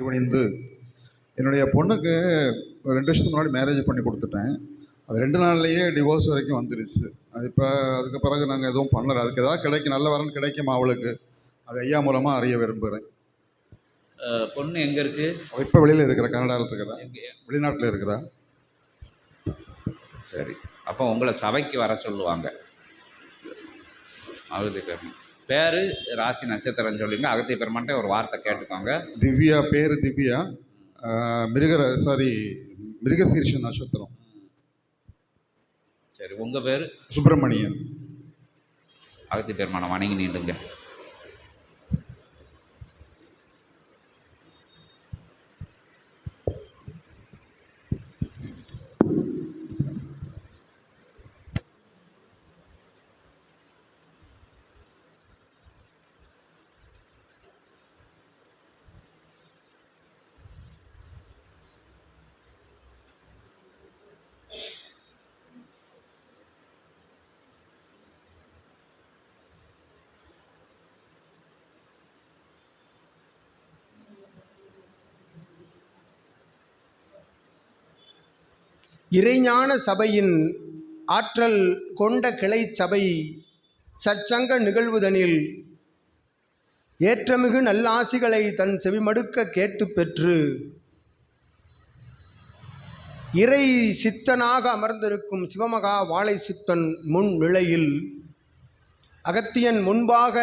இவனிந்து என்னுடைய பொண்ணுக்கு ஒரு ரெண்டு வருஷத்துக்கு முன்னாடி மேரேஜ் பண்ணி கொடுத்துட்டேன். அது ரெண்டு நாள்லேயே டிவோர்ஸ் வரைக்கும் வந்துருச்சு. அது இப்போ அதுக்கு பிறகு நாங்கள் எதுவும் பண்ணலை. அதுக்கு ஏதாவது கிடைக்கும் நல்ல வரன் கிடைக்குமா அவளுக்கு? அது ஐயா மூலமாக அறிய விரும்புகிறேன் பொண்ணு எங்கே இருக்குது அவள் இப்போ வெளியில் இருக்கிற கனடாவில் இருக்கிறா. வெளிநாட்டில் இருக்கிறா. சரி. அப்போ உங்களை சபைக்கு வர சொல்லுவாங்க. அகத்திய பெருமான் பேர் ராசி நட்சத்திரம் சொல்லுங்க அகத்திய பெருமான்ட்ட ஒரு வார்த்தை கேட்டுக்கோங்க. திவ்யா பேர் திவ்யா. மிருகர சாரி மிருகசீர்ஷ நட்சத்திரம். சரி உங்கள் பேர்? சுப்பிரமணியன். அகத்திய பெருமானை வணங்கி நீண்டுங்க. இறைஞான சபையின் ஆற்றல் கொண்ட கிளை சபை சற்சங்க நிகழ்வுதனில் ஏற்றமிகு நல்லாசிகளை தன் செவிமடுக்க கேட்டு பெற்று இறை சித்தனாக அமர்ந்திருக்கும் சிவமகா வாழை சித்தன் முன் நிலையில் அகத்தியன் முன்பாக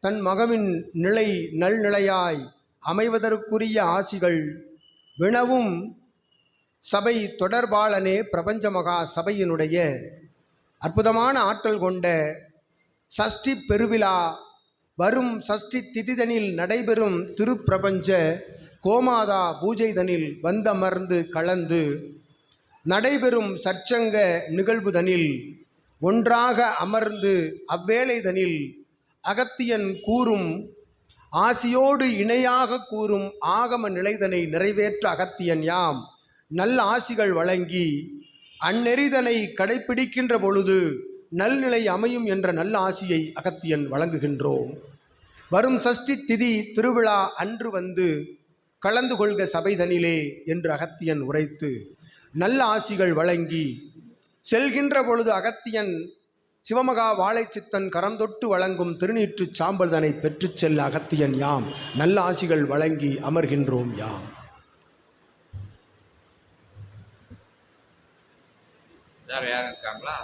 தன் மகவின் நிலை நல்நிலையாய் அமைவதற்குரிய ஆசிகள் வினவும் சபை தொடர்பாளனே பிரபஞ்ச மகா சபையினுடைய அற்புதமான ஆற்றல் கொண்ட சஷ்டி பெருவிழா வரும் சஷ்டி திதிதனில் நடைபெறும் திருப்பிரபஞ்ச கோமாதா பூஜைதனில் வந்தமர்ந்து கலந்து நடைபெறும் சற்சங்க நிகழ்வுதனில் ஒன்றாக அமர்ந்து அவ்வேளைதனில் அகத்தியன் கூறும் ஆசியோடு இணையாக கூறும் ஆகம நிலைதனை நிறைவேற்ற அகத்தியன் யாம். நல்ல ஆசிகள் வழங்கி அந்நெறிதனை கடைப்பிடிக்கின்ற பொழுது நல்நிலை அமையும் என்ற நல்ல ஆசியை அகத்தியன் வழங்குகின்றோம். வரும் சஷ்டி திதி திருவிழா அன்று வந்து கலந்து கொள்க சபைதனிலே என்று அகத்தியன் உரைத்து நல்ல ஆசிகள் வழங்கி செல்கின்ற பொழுது அகத்தியன் சிவமகா வாழைச்சித்தன் கரம் தொட்டு வழங்கும் திருநீற்றுச் சாம்பல்தனை பெற்றுச் செல்ல அகத்தியன் யாம். நல்ல ஆசிகள் வழங்கி அமர்கின்றோம் யாம். வேறு யாரும் இருக்காங்களா?